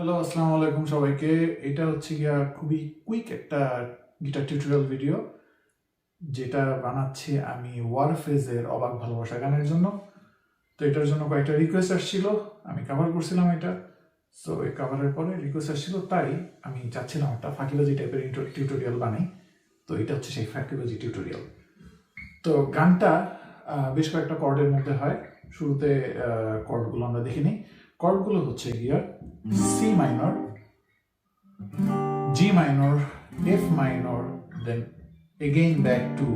Hello আসসালামু আলাইকুম সবাইকে। এটা হচ্ছে গিয়া খুবই কুইক একটা গিটার টিউটোরিয়াল ভিডিও যেটা বানাচ্ছি আমি ওয়ারফেজের অবাক ভালোবাসা গানের জন্য। তো এটার জন্য কয়েকটা রিকোয়েস্ট আসছিল, আমি কভার করছিলাম এটা। সো এই কভারের পরে রিকোয়েস্ট আসছিল, তাই আমি চাচ্ছিলাম একটা ফাঁকিবাজি টাইপের টিউটোরিয়াল বানাই। তো এটা হচ্ছে সেই ফাঁকিবাজি টিউটোরিয়াল তো গানটা বেশ কয়েকটা কর্ডের মধ্যে হয়। শুরুতে কর্ডগুলো আমরা দেখে নিই। কর্ডগুলো হচ্ছে গিয়া C minor G minor F minor then again back to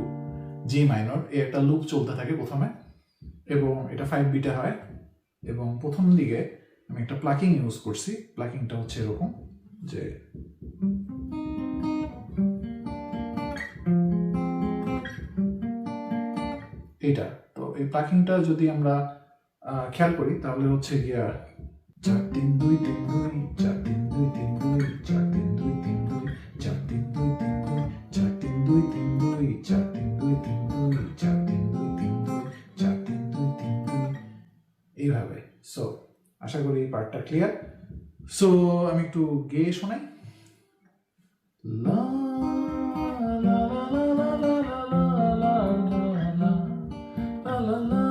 G minor এই একটা লুপ চলতে থাকে প্রথমে, এবং এটা ফাইভ বিটে হয়, এবং প্রথম দিকে আমি একটা প্লাকিং ইউজ করছি প্লাকিংটা হচ্ছে এরকম, যে এইটা। তো এই প্লাকিংটা যদি আমরা খেয়াল করি, তাহলে হচ্ছে গিয়া চার তিন দুই তিন দুই চার তিন দুই তিন দুই এইভাবে আশা করি এই পার্টটা ক্লিয়ার সো আমি একটু গেয়ে শোনাই লা লা লা লা লা লা লা লা লা লা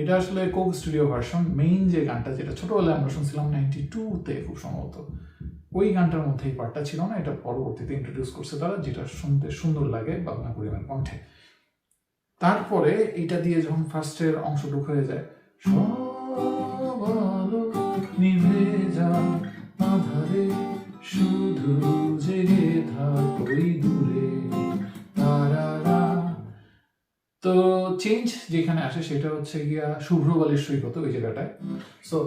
এটা আসলে কোক স্টুডিও ভার্সন মেইন যে গানটা, যেটা ছোটোবেলায় আমরা শুনছিলাম নাইনটি টুতে খুব সম্ভবত, ওই গানটার মধ্যে এই পার্টটা ছিল না, এটা পরবর্তীতে ইন্ট্রোডিউস করছে তারা, যেটা শুনতে সুন্দর লাগে বাবনা পরিমাণ কণ্ঠে। তারপরে এটা দিয়ে যখন ফার্স্টের অংশটুক হয়ে যায় চেঞ্জ যেখানে আসে সেটা হচ্ছে গিয়া শুভ্রবালির সৈকত ওই জায়গাটায়। সো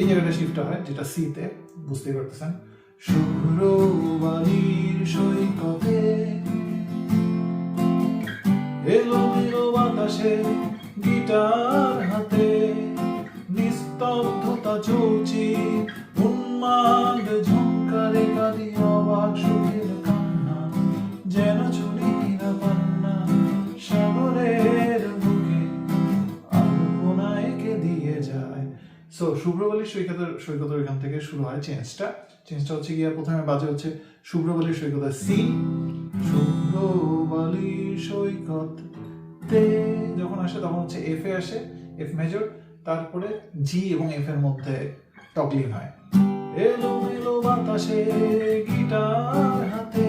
এই জায়গাটা শিফট হয়, যেটা সিতে বুঝতেই পারতেছেন। শুভ্রবালির সৈকতে এলো বাতাসে গিটার হাতে, নিস্তব্ধতা চৌচি উন্মাদ যায়। সো শুভ্রবলীর সৈকতের সৈকতের এখান থেকে শুরু হয় চেঞ্জটা। চেঞ্জটা হচ্ছে গিয়া প্রথমে বাজে হচ্ছে শুভ্রবলীর সৈকতের সি শুভ্রবালির সৈকত তে যখন আসে, তখন হচ্ছে এফ এ আসে এফ মেজর তারপরে জি এবং এফ এর মধ্যে টগলিং হয়। এলো মেলো বাতাসে গিটার হাতে।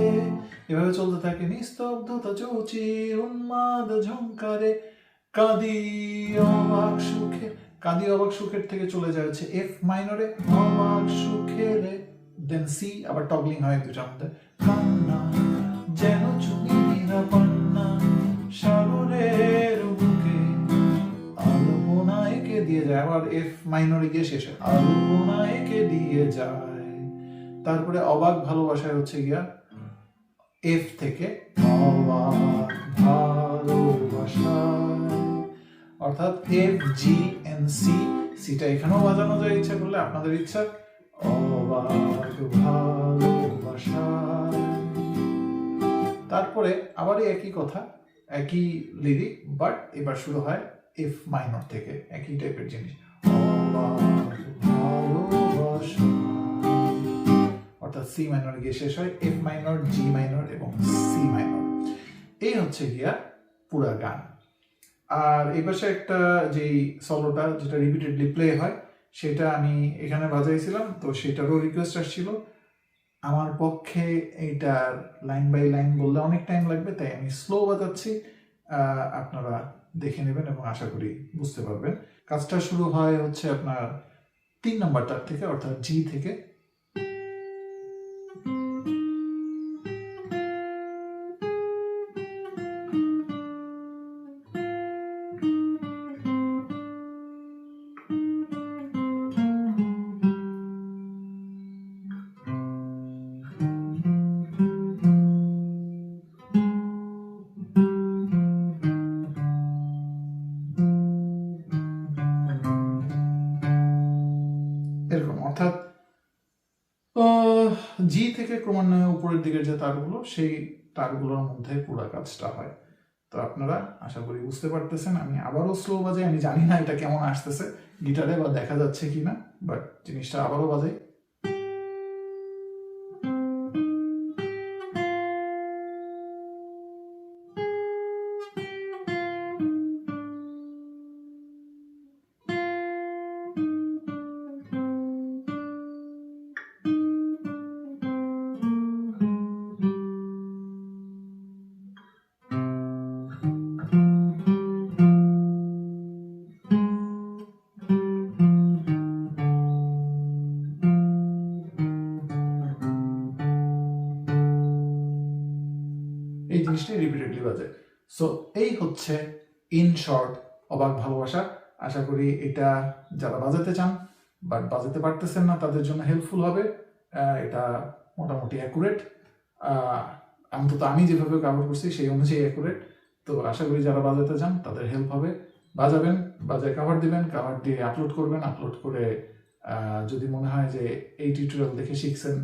এভাবে চলতে থাকে নিস্তব্ধতা চৌচি উন্মাদ ঝংকারে। কাঁদি অবাক সুখে কাঁদি অবাক সুখের থেকে চলে যায় হচ্ছে এফ মাইনরে অবাক সুখের দেন সি আবার টগলিং হয় দুটার আমাদের কান্না আবার এফ মাইনরে গিয়ে শেষে আলপনা এঁকে দিয়ে যায়। তারপরে অবাক ভালোবাসায় হচ্ছে গিয়া এফ থেকে অর্থাৎ এফ জি এন সি সিটা এখানেও বাজানো যায় ইচ্ছা করলে, আপনাদের ইচ্ছা তারপরে আবার একই কথা, একই লিরিক বাট এবার শুরু হয় এফ মাইনর থেকে একই টাইপের জিনিস। অর্থাৎ সি মাইনর গিয়ে শেষ হয় এফ মাইনর জি মাইনর এবং সি মাইনর এই হচ্ছে গিয়া পুরা গান। আর এই পাশে একটা যেই সলোটা যেটা রিপিটেডলি প্লে হয়, সেটা আমি এখানে বাজাইছিলাম, তো সেটারও রিকোয়েস্ট আসছিল। আমার পক্ষে এইটার লাইন বাই লাইন বললে অনেক টাইম লাগবে, তাই আমি স্লো বাজাচ্ছি। আপনারা দেখে নেবেন এবং আশা করি বুঝতে পারবেন। কাজটা শুরু হয় হচ্ছে আপনার তিন নম্বরটার থেকে, অর্থাৎ জি থেকে থেকে ক্রমান্বয়ে উপরের দিকের যে তারগুলো, সেই তারগুলোর মধ্যে পুরো কাজটা হয়। তো আপনারা আশা করি বুঝতে পারতেছেন। আমি আবারও স্লো বাজাই, আমি জানি না এটা কেমন আসতেছে। গিটারে বা দেখা যাচ্ছে কিনা বাট জিনিসটা আবারও বাজাই। বাজে সো এই হচ্ছে ইন শর্ট অবাক ভালোবাসা। আশা করি এটা যারা বাজাতে চান বাট বাজাতে পারতেছেন না, তাদের জন্য হেল্পফুল হবে। এটা মোটামুটি অ্যাকুরেট অন্তত আমি যেভাবে কাভার করছি, সেই অনুযায়ী অ্যাকুরেট তো আশা করি যারা বাজাতে চান, তাদের হেল্প হবে। বাজাবেন, বাজায় কাভার দিবেন কাভার দিয়ে আপলোড করবেন। আপলোড করে যদি মনে হয় যে এই টিউটোরিয়াল দেখে শিখছেন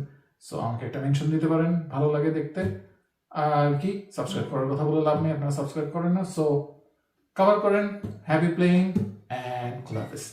সো আমাকে একটা মেনশন দিতে পারেন। ভালো লাগে দেখতে। আর কি সাবস্ক্রাইব করার কথা বলে লাভ নেই, আপনারা সাবস্ক্রাইব করেন না। সো কভার করেন হ্যাপি প্লেইং অ্যান্ড খুদাফিজ